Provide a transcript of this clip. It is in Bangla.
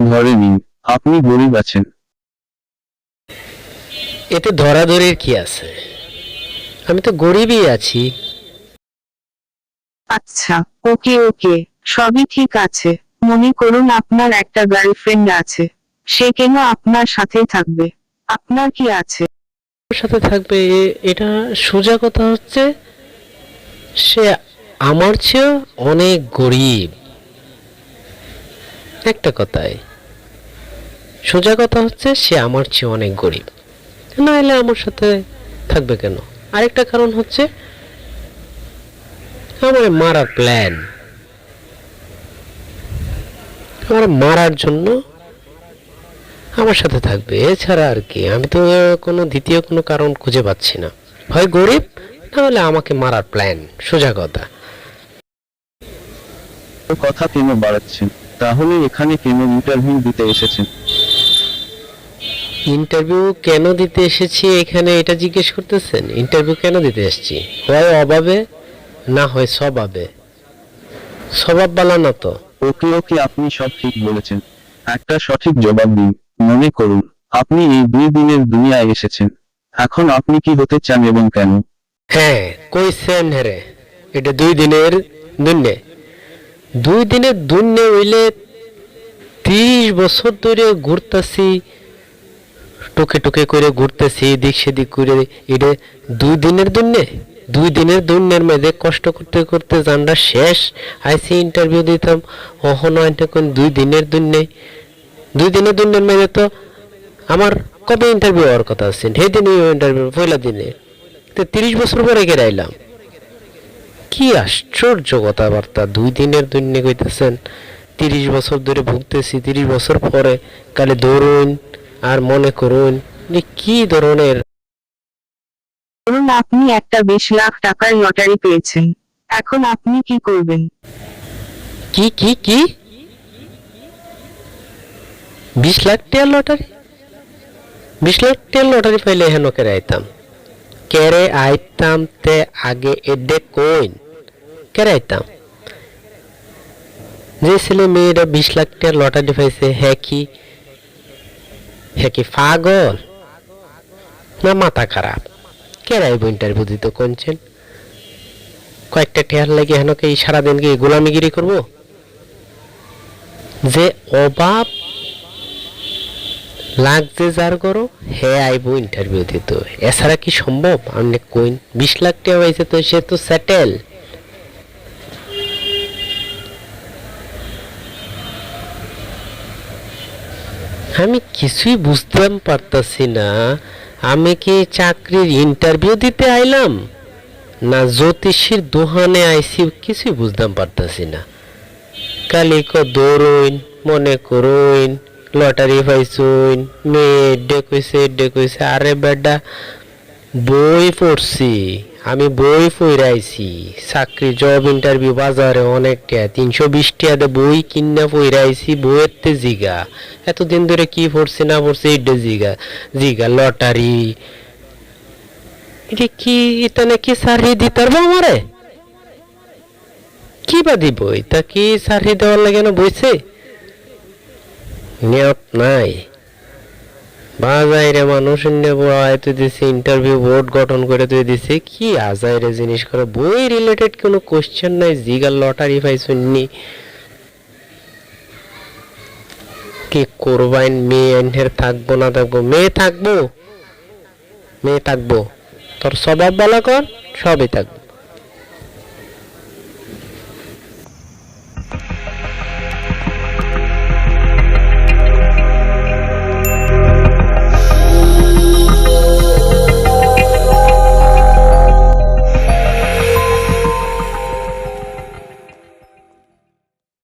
ধরে নিন আপনি গরিব আছেন। এতে ধরাধরির কি আছে? আমি তো গরিবই আছি। আচ্ছা ওকে ওকে সবই ঠিক আছে। মনে করুন আপনার একটা গার্লফ্রেন্ড আছে। সে কেন আপনার সাথে থাকবে? আপনার কি আছে? ওর সাথে থাকবে এটা সোজা কথা হচ্ছে সে আমার চেয়েও অনেক গরিব। একটা কথায় সোজা কথা হচ্ছে, সে আমার চেয়ে অনেক গরিব। না এলে আমার সাথে থাকবে কেন? আরেকটা কারণ হচ্ছে, আমার মারার প্ল্যান আমার মারার জন্য আমার সাথে থাকবে। এছাড়া আর কি, আমি তো কোনো দ্বিতীয় কোনো কারণ খুঁজে পাচ্ছি না। হয় গরিব, না হলে আমাকে মারার প্ল্যান সোজা কথা। কথা কেন বাড়াচ্ছেন, তাহলে এখানে কেন ইন্টারভিউ দিতে এসেছেন? ইন্টারভিউ কেন দিতে এসেছি এখানে এটা জিজ্ঞেস করতেছেন? ইন্টারভিউ কেন দিতে এসেছি? হয় অভাবে না হয় স্বভাবে? স্বভাব বালা না তো। ওকে ওকে আপনি সব ঠিক বলেছেন। একটা সঠিক জবাব দিন মনে করুন আপনি এই দুই দিনের দুনিয়ায় এসেছেন। এখন আপনি কি হতে চান এবং কেন? হ্যাঁ কই সেন হেরে এটা দুই দিনের দুন্নে দুই দিনের দুন্নে হইলে তিরিশ বছর ধরে ঘুরতাছি টুকে টুকে করে ঘুরতেছি, এদিক সেদিক করে। এটা দুই দিনের দুন্নে দুই দিনের দুন্নের মধ্যে কষ্ট করতে করতে জানরা শেষ। আইসি ইন্টারভিউ দিতাম অহনো কোন দুই দিনের দুন্নে দুই দিনের দুন্নের মধ্যে তো আমার কবে ইন্টারভিউ হওয়ার কথা আছে? সেই দিনই ইন্টারভিউ পয়লা দিনে। তো তিরিশ বছর পরে গেরাইলাম কি আশ্চর্য কথাবার্তা, দুই দিনের দুনিয়া কইতেছেন। তিরিশ বছর ধরে ভুগতেছি, তিরিশ বছর পরে কালে ধরুন আর মনে করুন যে কি ধরনের ধরুন আপনি একটা বিশ লাখ টাকার লটারি পেয়েছেন। এখন আপনি কি করবেন? কি কি কি? বিশ লাখ লটারি? বিশ লাখ লটারি পাইলে হেন কেরে আইতাম? কেরে আইতাম তে আগে এডে কইন? কেরে আইতাম? যে ছেলে মেয়েরা বিশ লাখ টিয়ার লটারি পাইছে হ্যাঁ কি হ্যাঁ কি পাগল? না, মাথা খারাপ। কেরে আইব ইন্টারভিউ দিতে কোনছেন কয়েকটা ঠেয়ার লাগে হেনকে এই সারাদিন কি গোলামিগিরি করব? যে অভাব লাগছে যার করো হে আইব ইন্টারভিউ দিত এছাড়া কি সম্ভব? আপনি কইন, বিশ লাখ টাকা হয়েছে তো সে তো সেটেল আমি কিছুই বুঝতে পারতাছি না। আমি কি চাকরির ইন্টারভিউ দিতে আইলাম? না জ্যোতিষীর দোহানে আইসি কিছুই বুঝতাম পারতাছি না। কালি ক দৌড়ইন মনে করইন, লটারি পাইছইন, মেয়ে ডেকইছে ডেকইছে আরে বেডা বই পড়ছি, আমি বই পড়াইছি। চাকরি জব ইন্টারভিউ বাজারে অনেক তিনশো বিশ টিয়াতে বই কিনা পড়াইছি বইয়ের তে জিগা। এতদিন ধরে কি পড়ছি না পড়ছি এডে জিগা জিগা, লটারি। এটা কি, এটা নাকি সারি দিতার আমারে? কি বা দিব? এটা কি সারি দেওয়ার লাগে না বইছে? নিয়ত নাই। বাজাইরে মানুষ তুই দিছে ইন্টারভিউ বোর্ড গঠন করে তুই দিছে, কি আজাইরে জিনিস করে? বই রিলেটেড কোনো কোশ্চেন নাই, জিগার লটারি ভাই শুননি কি করবাইন, মেয়ে এনহের থাকব না থাকব? মেয়ে থাকব? মেয়ে থাকব। তোর স্বভাব বেলা কর, সবই থাকব।